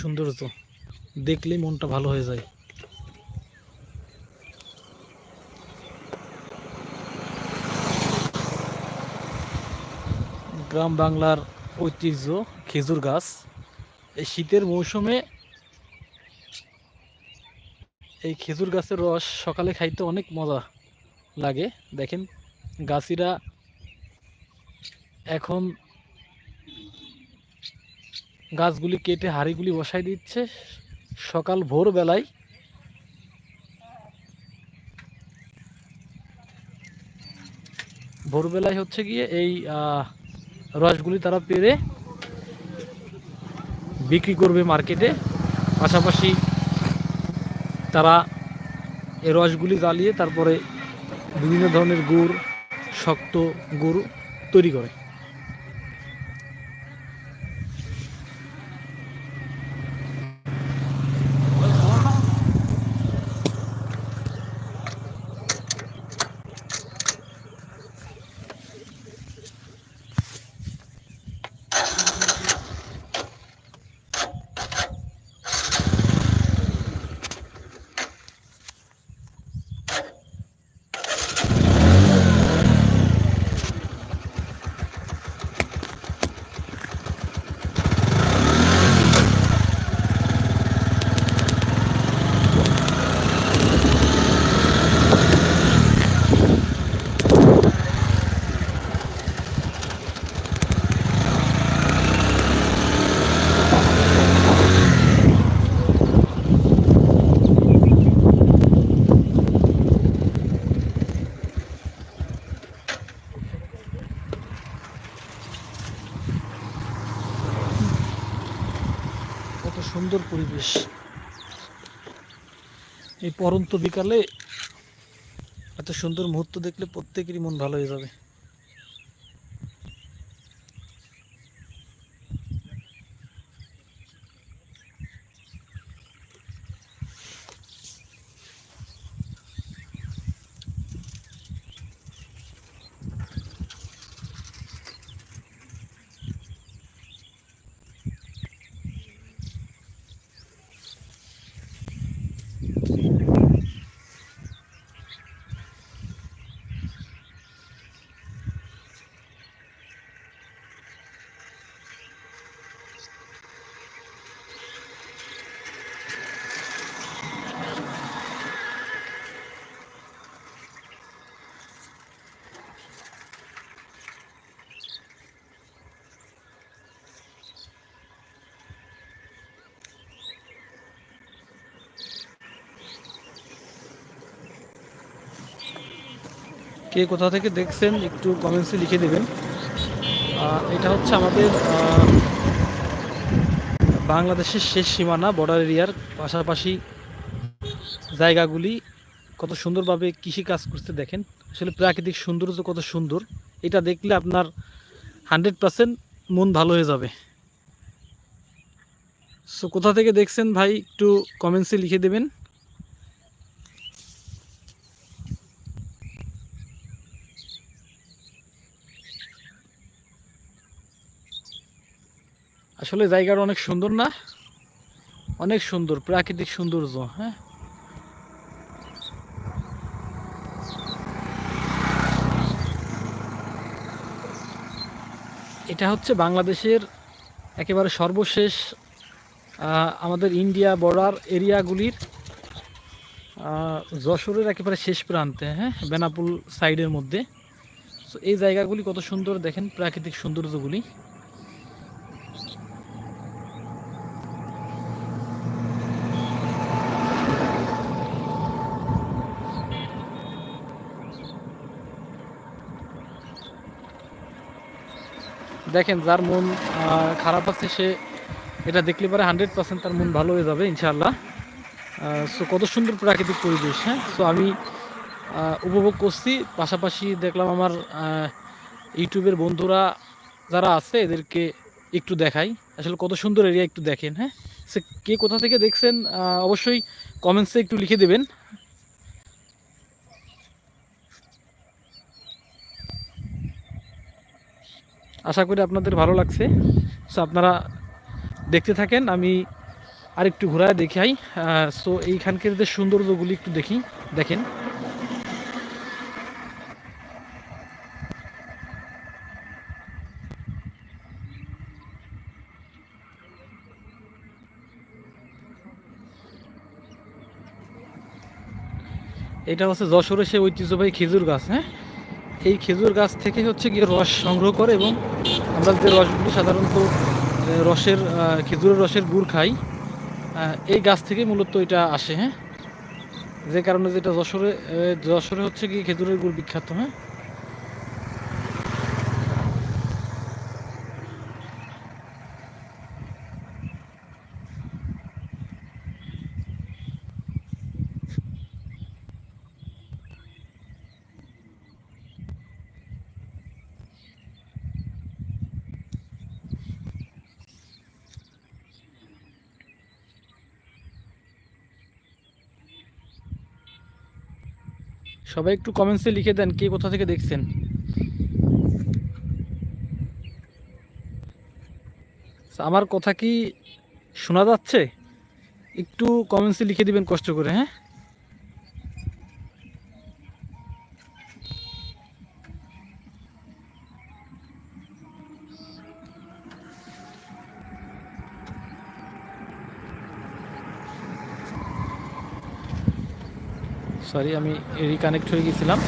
সৌন্দর্য দেখলেই মনটা ভালো হয়ে যায়। গ্রাম বাংলার ঐতিহ্য, খেজুর গাছ। এই শীতের মৌসুমে এই খেজুর গাছের রস সকালে খাইতে অনেক মজা লাগে। দেখেন, গাছিরা এখন গাছগুলি কেটে হাড়িগুলি বসাই দিচ্ছে। সকাল ভোরবেলায় ভোরবেলায় হচ্ছে গিয়ে এই রসগুলি তারা পেরে বিক্রি করবে মার্কেটে। পাশাপাশি তারা এই রসগুলি জ্বালিয়ে তারপরে বিভিন্ন ধরনের গুড়, শক্ত গুড় তৈরি করে। সুন্দর পরিবেশ। এই পরন্ত বিকালে এত সুন্দর মুহূর্ত দেখলে প্রত্যেকেরই মন ভালো হয়ে যাবে। কে কোথা থেকে দেখছেন, একটু কমেন্টসে লিখে দেবেন। এটা হচ্ছে আমাদের বাংলাদেশের শেষ সীমানা বর্ডার এরিয়ার পাশাপাশি জায়গাগুলি কত সুন্দরভাবে কৃষি কাজ করতে দেখেন। আসলে প্রাকৃতিক সৌন্দর্য কত সুন্দর। এটা দেখলে আপনার হান্ড্রেড পার্সেন্ট মন ভালো হয়ে যাবে। সো কোথা থেকে দেখছেন ভাই, একটু কমেন্টসে লিখে দেবেন। আসলে জায়গাটা অনেক সুন্দর না? অনেক সুন্দর, প্রাকৃতিক সৌন্দর্য হ্যাঁ? এটা হচ্ছে বাংলাদেশের একেবারে সর্বশেষ আমাদের ইন্ডিয়া বর্ডার এরিয়াগুলির যশোরের একেবারে শেষ প্রান্তে হ্যাঁ? বেনাপুল সাইডের মধ্যে। তো এই জায়গাগুলি কত সুন্দর দেখেন, প্রাকৃতিক সৌন্দর্যগুলি। দেখেন, যার মন খারাপ আছে, সে এটা দেখলে পরে হান্ড্রেড পার্সেন্ট তার মন ভালো হয়ে যাবে, ইনশাআল্লাহ। সো কত সুন্দর প্রাকৃতিক পরিবেশ হ্যাঁ? সো আমি উপভোগ করছি। পাশাপাশি দেখলাম আমার ইউটিউবের বন্ধুরা যারা আছে, এদেরকে একটু দেখাই। আসলে কত সুন্দর এরিয়া একটু দেখেন হ্যাঁ? সে কে কোথা থেকে দেখছেন অবশ্যই কমেন্টসে একটু লিখে দেবেন। আশা করি আপনাদের ভালো লাগছে। সো আপনারা দেখতে থাকেন, আমি আর একটু ঘোরায় দেখাই। সো এইখানকার যে সৌন্দর্যগুলি একটু দেখি, দেখেন। এটা হচ্ছে যশোরের সে ঐতিহ্যবাহী খেজুর গাছ হ্যাঁ? এই খেজুর গাছ থেকে হচ্ছে গিয়ে রস সংগ্রহ করে এবং আমরা যে রসগুলো সাধারণত রসের খেজুরের রসের গুড় খাই এই গাছ থেকে মূলত এটা আসে হ্যাঁ? যে কারণে যেটা যশোরে যশোরে হচ্ছে গিয়ে খেজুরের গুড় বিখ্যাত হ্যাঁ? সবাই একটু কমেন্টসে লিখে দেন কে কোথা থেকে দেখছেন। আমার কথা কি শোনা যাচ্ছে? একটু কমেন্টসে লিখে দিবেন কষ্ট করে হ্যাঁ? সরি আমি রিকানেক্ট হয়ে গেছিলাম।